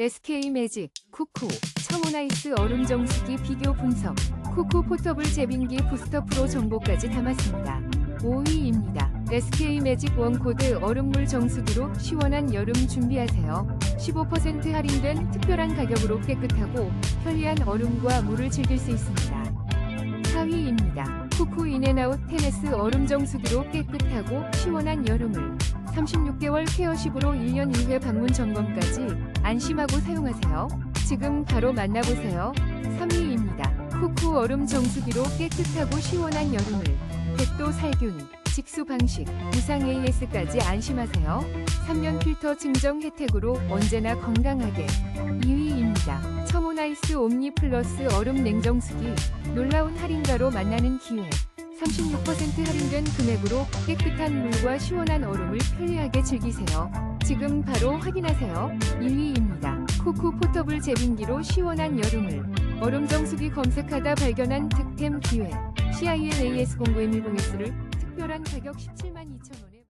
SK 매직, 쿠쿠, 청호나이스 얼음 정수기 비교 분석, 쿠쿠 포터블 제빙기 부스터 프로 정보까지 담았습니다. 5위입니다. SK 매직 원코드 얼음물 정수기로 시원한 여름 준비하세요. 15% 할인된 특별한 가격으로 깨끗하고 편리한 얼음과 물을 즐길 수 있습니다. 4위입니다. 쿠쿠 인앤아웃 테네스 얼음 정수기로 깨끗하고 시원한 여름을 36개월 케어십으로 1년 1회 방문 점검까지 안심하고 사용하세요. 지금 바로 만나보세요. 3위입니다. 쿠쿠 얼음 정수기로 깨끗하고 시원한 여름을 100도 살균, 직수 방식, 무상 AS까지 안심하세요. 3년 필터 증정 혜택으로 언제나 건강하게 2위입니다. 청호나이스 옴니 플러스 얼음 냉정수기 놀라운 할인가로 만나는 기회 36% 할인된 금액으로 깨끗한 물과 시원한 얼음을 편리 하게 즐기세요. 지금 바로 확인하세요. 1위입니다. 쿠쿠 포터블 제빙기로 시원한 여름을 얼음 정수기 검색하다 발견한 득템 기회 CINAS 0910S를 특별한 가격 17만 2천 원에